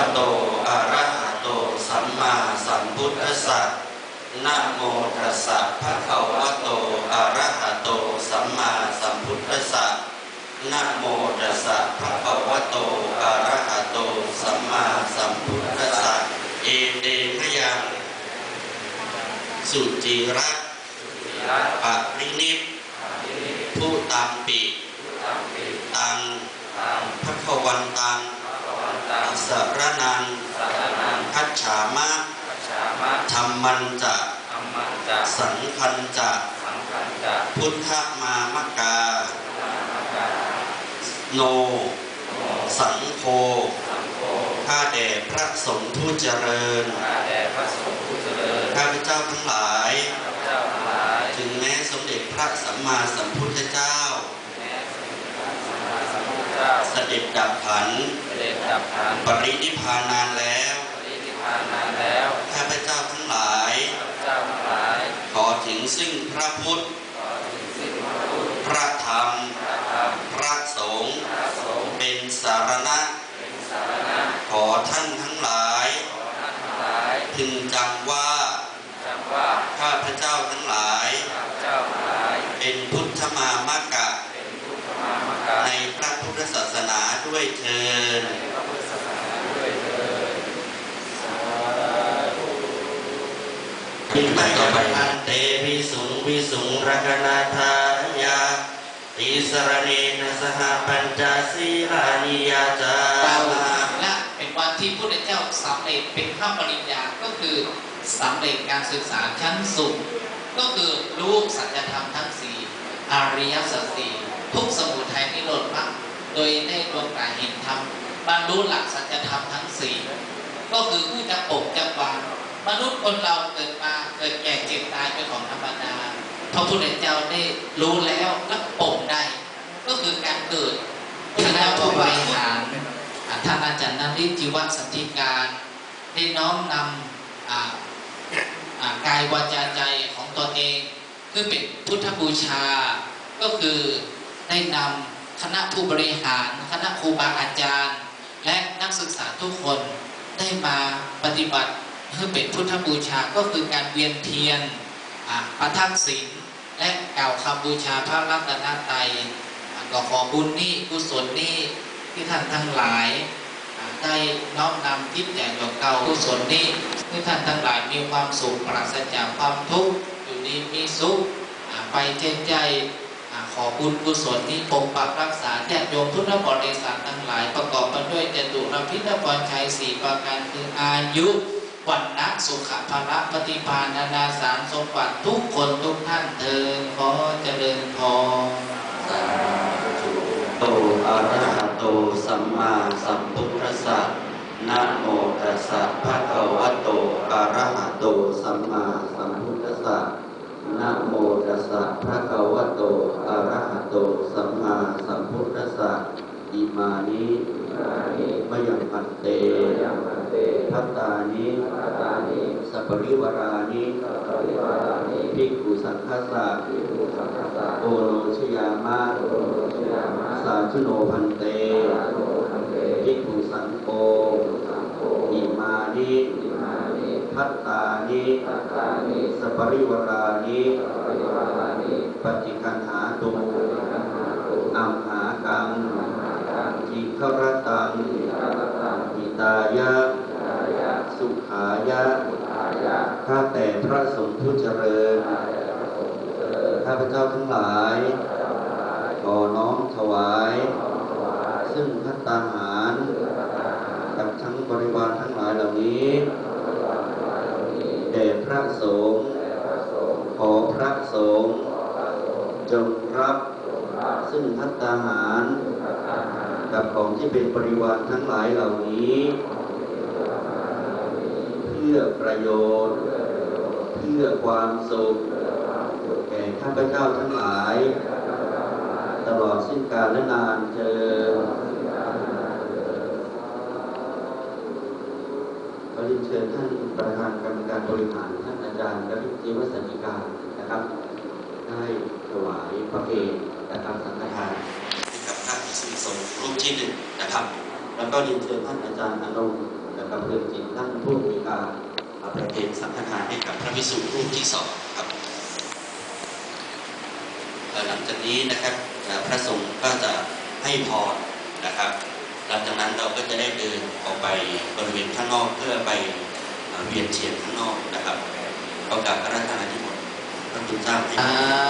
ะโตอะระหะโต สัมมาสัมพุทธัสสะนะโมตัสสะภะคะวะโตอะระหะโต สัมมาสัมพุทธัสสะนะโมตัสสะภะคะวะโตอะระหะโต สัมมาสัมพุทธัสสะเอเตมะยังสุจิระปะรินิพผู้ตังปิตังพระควันตังอิสร นังคัจฉามะธรรมันจะสังคันจะพุทธมามะกา โน สังโฆข้าแด่พระสงฆ์ผู้เจริญข้าพเจ้าทั้งหลาย ถึงแม้สมเด็จพระสัมมาสัมพุทธเจ้า เสด็จดับขันธ์ปรินิพพานนานแล้วข้าพเจ้าทั้งหลาย ขอถึงซึ่งพระพุทธพระธรรม พระสงฆ์เป็นสารณะ ขอท่านทั้งหลาย พึงจำว่า ข้าพเจ้าทั้งหลาย เป็นพุทธมามกะ ในพระพุทธศาสนาด้วยเทินอิมัย พันเตวิสุงวิสุงรักนาทายาติสรเนนสหปัญจศีลานิยาจารามและเป็นวันที่พุทธเจ้าสำเร็จเป็นพระปริญญาก็คือสำเร็จการศึกษาชั้นสูงก็คือรู้สัจธรรมทั้งสี่อริยสัจสี่ทุกสมุทัยนิโรธมรรคโดยได้ดวงตาเห็นธรรมบรรลุหลักสัจธรรมทั้งสี่ก็คือผู้จะปกจะวาง มนุษย์คนเราเกิดมาเกิดแก่เจ็บตายเป็นของธรรมดาพระพุทธเจ้าได้รู้แล้วและปกได้ ก็คือการเกิดคณะผู้บริหารอ่าท่านอาจารย์นริจิวัสันติการได้น้อมนำอ่าอ่ากายวาจาใจของตนเองคือเป็นพุทธบูชา ก็คือได้นำคณะผู้บริหาร คณะครูบาอาจารย์ และนักศึกษาทุกคนได้มาปฏิบัติ เพื่อเป็นพุทธบูชาก็คือการเวียนเทียนประทักษิณและกล่าวคำบูชาพระรัตนตรัยก็ขอบุญนี้กุศลนี้ที่ท่านทั้งหลาย ได้น้อมนำทิศแต่ดอกเก่ากุศลนี้ให้ท่านทั้งหลายมีความสุขปราศจากความทุกข์อยู่ดีมีสุขไปเจนใจขอบุญกุศลนี้ปกปักรักษาญาติโยมพุทธบริษัททั้งหลายประกอบไปด้วยจตุรพิธพรชัยสี่ประการคืออายุ วันนะสุขภาระปฏิภาณนาสารสมบัติทุกคนทุกท่านเทินขอเจริญพรโตอะระหะโตสัมมาสัมพุทธัสสะนะโมตัสสะภะคะวะโตอะระหะโตสัมมาสัมพุทธัสสะนะโมตัสสะภะคะวะโตอะระหะโตสัมมาสัมพุทธัสสะอิมานิมะยังพันเต พัตตานิสัพปริวารานิภิกขุสังฆัสสะโอโลชยามะสาธุโนพันเตภิกขุสังโฆอิมานิพัตตานิสปริวรานิปฏิคันหาตุอัมหากังจิขรตังหิตายะสุขายะ ข้าแต่พระสงฆ์ผู้เจริญ ข้าพเจ้าทั้งหลายขอน้อมถวาย ซึ่งพัตตาหาร กับทั้งบริวารทั้งหลายเหล่านี้แด่พระสงฆ์ขอพระสงฆ์จงรับซึ่งพัตตาหาร กับของที่เป็นบริวารทั้งหลายเหล่านี้ พื่อประโยชน์ เพื่อความสุขแก่ข้าพเจ้าทั้งหลาย ตลอดสิ้นกาลและนานเจอขอเรียนเชิญท่านประธานกรรมการบริหาร ท่านอาจารย์และจิวสันติการนะครับ ได้ถวายพระเพลนะครับสังฆทานให้กับพระภิกษุสงฆ์รูปที่หนึ่งนะครับ แล้วก็เรียนเชิญท่านอาจารย์อนง กับเรียนจิตท่านผู้มีการประเคนสังฆทานให้กับพระภิกษุรูปที่สองครับหลังจากนี้นะครับพระสงฆ์ก็จะให้พรนะครับหลังจากนั้นเราก็จะได้เดินออกไปบริเวณข้างนอกเพื่อไปเวียนเทียนข้างนอกนะครับก็กราบพระราชทานที่หมดพระคุณเจ้าให้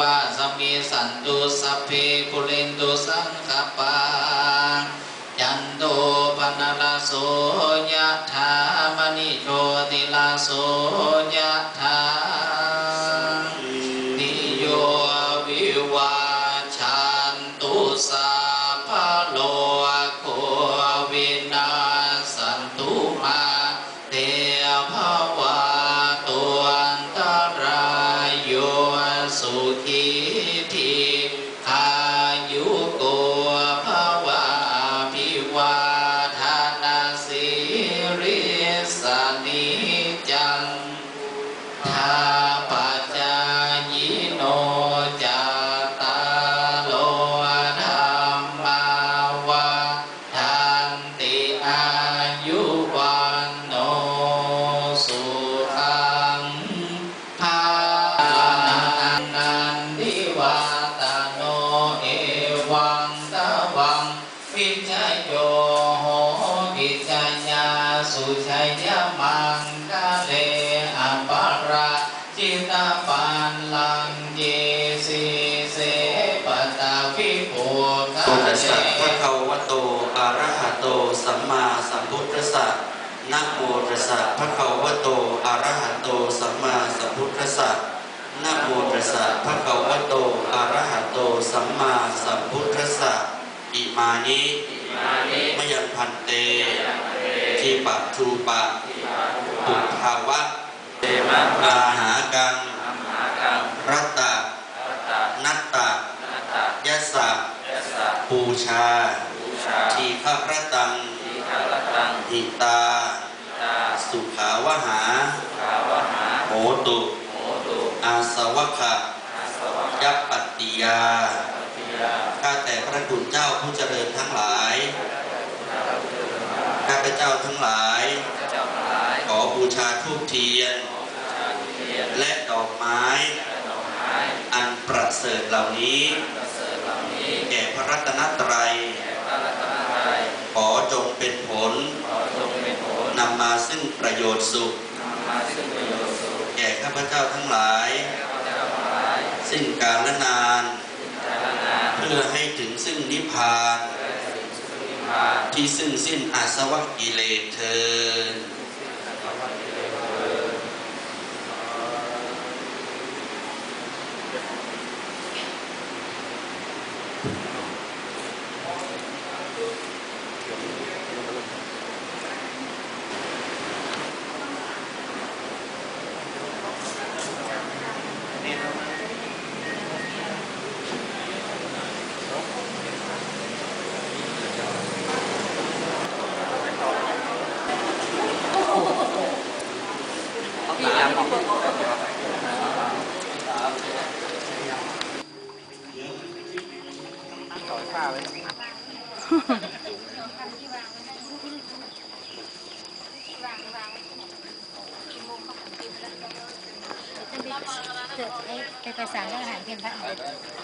วาสมีสันตุสัพเพปุลินตุสังขปายันโตปนลาโสยะธามณิโชติลาโสยะธ สุชัยมังกะเลอปาราจิตาปันลังเยสิเสปตาวิปุกะโตตัสเลสะภะคะวโตอะระหะโตสัมมาสัมพุทธัสสะนะโมตัสสะภะคะวโตอะระหะโตสัมมาสัมพุทธัสสะนะโมตัสสะภะคะวโตอะระหะโตสัมมาสัมพุทธัสสะอิมานิมยันพันเต ทีปะทูปะปุภาวะอาหากังรัตตะนัตตะยัสสะปูชา ทีฆะระตังหิตา สุขาวหาโหตุอาสวะขะยัปปัตติยาข้าแต่พระคุณเจ้าผู้เจริญทั้งหลาย ข้าพเจ้าทั้งหลาย ขอบูชาทูปเทียน และดอกไม้ อันประเสริฐเหล่านี้ แก่พระรัตนตรัย ขอจงเป็นผลนำมาซึ่งประโยชน์สุข แก่ข้าพเจ้าทั้งหลาย สิ้นกาลนาน เพื่อให้ถึงซึ่งนิพพาน ที่ซึ่งสิ้นอาสวะกิเลสเทิน เกิด ไอ้ไปประ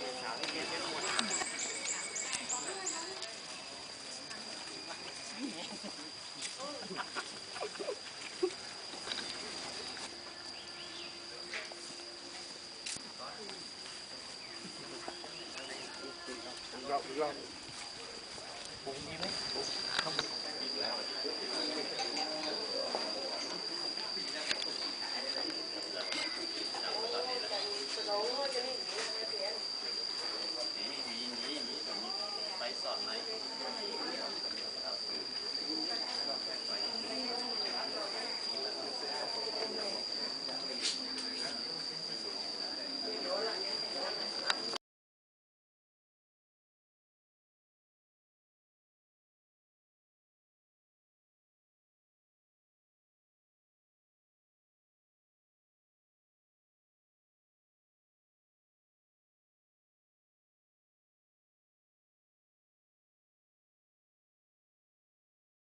ไปสอนไหม